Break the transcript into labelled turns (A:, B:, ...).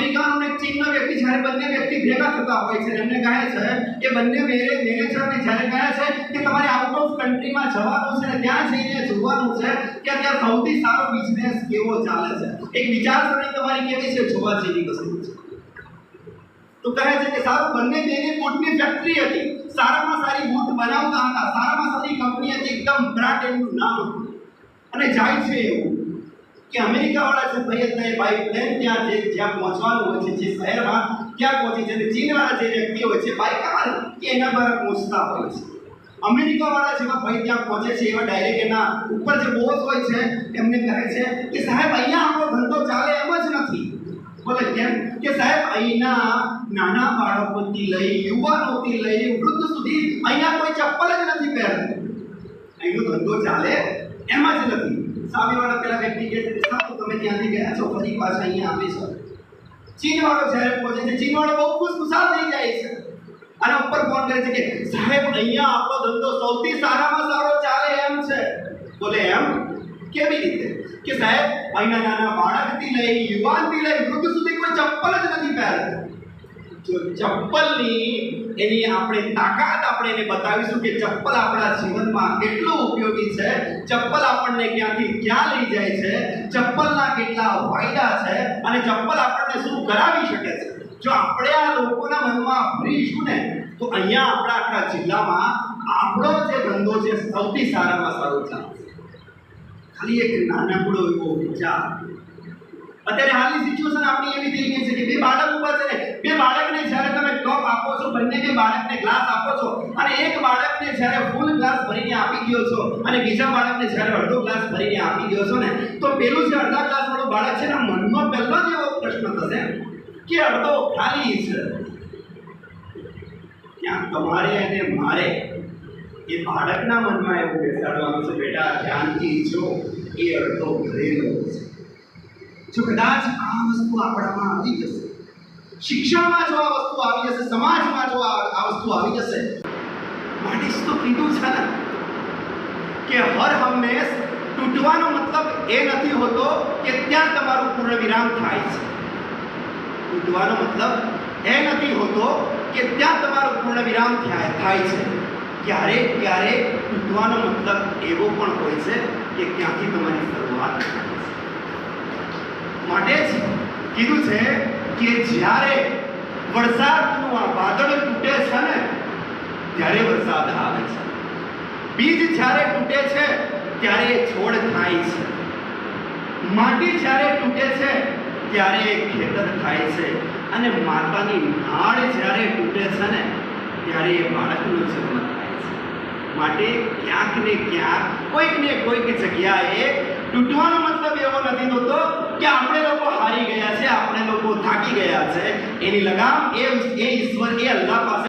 A: અમેરિકાનો એક ચીનનો વ્યક્તિ જ્યારે બંને વ્યક્તિ ભેગા થતા હોય છે એમને કહે છે કે બંને મેરે- મેનેજરને જ્યારે કહે છે કે તમારે આઉટ ઓફ કન્ટ્રીમાં જવાનું છે ત્યાં જઈને જોવાનું છે કે ત્યાં સૌથી સારો બિઝનેસ કેવો ચાલે છે. એક વિચારસરણી તમારી કેવી છે જોવા જેવી વસ્તુ છે. તો કહે છે કે સારું, બંને બેને બૂટની ફેક્ટરી હતી, સારામાં સારી બૂટ બનાવતા હતા, સારામાં સારી કંપની હતી, એકદમ બ્રાન્ડેડનું નામ હતું. અને જાય છે એવું. કે અમેરિકાવાળા છે પ્રયત્ન ભાઈ પાઇપલાઇન ત્યાં જે જ્યાં પહોંચવાનું હોય છે, જે શહેરમાં, ત્યાં પહોંચી છે. ચીનવાળા જે વ્યક્તિ હોય છે બાય કાર કે એના દ્વારા પહોંચતા હોય છે. અમેરિકાવાળા જેવા ભાઈ ત્યાં પહોંચે છે, એવા ડાયરેક્ટ એના ઉપર જે બોસ હોય છે, એમને કહે છે કે, સાહેબ, અહીંયા આપણો ધંધો ચાલે એમ જ નથી. બોલે, કેમ? કે સાહેબ, અહીંના નાના બાળકોથી લઈ, યુવાનોથી લઈ, વૃદ્ધ સુધી અહીંયા કોઈ ચપ્પલ જ નથી પહેરતું. અહીંનો ધંધો ચાલે એમ જ નથી. સામેવાળા પેલા વ્યક્તિ કહે છે તમે ત્યાંથી ગયા છો, ફરી પાછા અહીંયા આવે છો ચીનવાળો જ્યારે પહોંચે છે, ચીનવાળો બહુ ખુશખુશાલ થઈ જાય છે. અને ઉપર ફોન કરે છે કે, સાહેબ, અહીંયા આપણો ધંધો સૌથી સારામાં સારો ચાલે એમ છે. બોલે, એમ? કેવી રીતે? કે સાહેબ, અહીંના નાના બાળકથી લઈ યુવાનથી લઈ વૃદ્ધ સુધી કોઈ ચપ્પલ જ નથી પહેરતું. ચપ્પલની એની આપણે તાકાત આપણે એને બતાવીશું કે ચપ્પલ આપણા જીવનમાં કેટલું ઉપયોગી છે. ચપ્પલ આપણને ક્યાંથી ક્યાં લઈ જાય છે? ચપ્પલના કેટલા ફાયદા છે અને ચપ્પલ આપણને શું કરાવી શકે છે? જો આપણે આ લોકોના મનમાં ભરીશું ને, તો અહીંયા આપણા આખા જિલ્લામાં આપણો જે ધંધો છે સૌથી સારામાં સારો ચાલશે ખાલી એક નાનકડો એવો વિચાર. અત્યારે હાલની સિચ્યુએશન આપણી એવી થઈ ગઈ છે કે બે બાળક ઊભા એક બાળકને જ્યારે ફૂલ ગ્લાસ ભરીને આપી દો છો અને બીજા બાળકને જ્યારે અડધો ગ્લાસ ભરીને આપી દો છો ને, તો પેલું જે અડધા ગ્લાસ વાળું બાળક છે ને મનમાં પહેલો જ એવો પ્રશ્ન થશે કે અડધો ખાલી છે. ત્યાં તમારે અને મારે એ બાળકના મનમાં એવું બેસાડવાનું છે, બેટા, ધ્યાનથી જો, એ અડધો ભરેલો છે. જો કદાચ આ વસ્તુ આપણામાં આવી જશે. શિક્ષણમાં જો આ વસ્તુ આવી જશે, સમાજમાં જો આ વસ્તુ આવી જશે માટે તો કીધું છે ને કે હર હંમેશ તૂટવાનો મતલબ એ નથી હોતો કે ત્યાં તમારું પૂર્ણ વિરામ થાય છે. તૂટવાનો મતલબ એ નથી હોતો કે ત્યાં તમારું પૂર્ણ વિરામ થાય થાય છે. ક્યારેક ક્યારેક તૂટવાનો મતલબ એવો પણ હોય છે કે ક્યાંથી તમારી શરૂઆત થાય છે. માટે જ કીધું છે કે જ્યારે વરસાદનું આ વાદળ તૂટે છે ને ત્યારે વરસાદ આવે છે. બીજ જ્યારે તૂટે છે, ત્યારે છોડ થાય છે. માટી જ્યારે તૂટે છે, ત્યારે ખેતર થાય છે. અને માતાની નાળ જ્યારે તૂટે છે ને, ત્યારે એ બાળકનો જન્મ થાય છે. માટે ક્યાંક ને ક્યાંક, કોઈક ને કોઈક જગ્યાએ તૂટવાનો મતલબ એવો નથી હોતો કે આપણે લોકો હારી ગયા છે, આપણે લોકો થાકી ગયા છે. એની લગામ એ ઈશ્વર, એ અલ્લાહ પાસે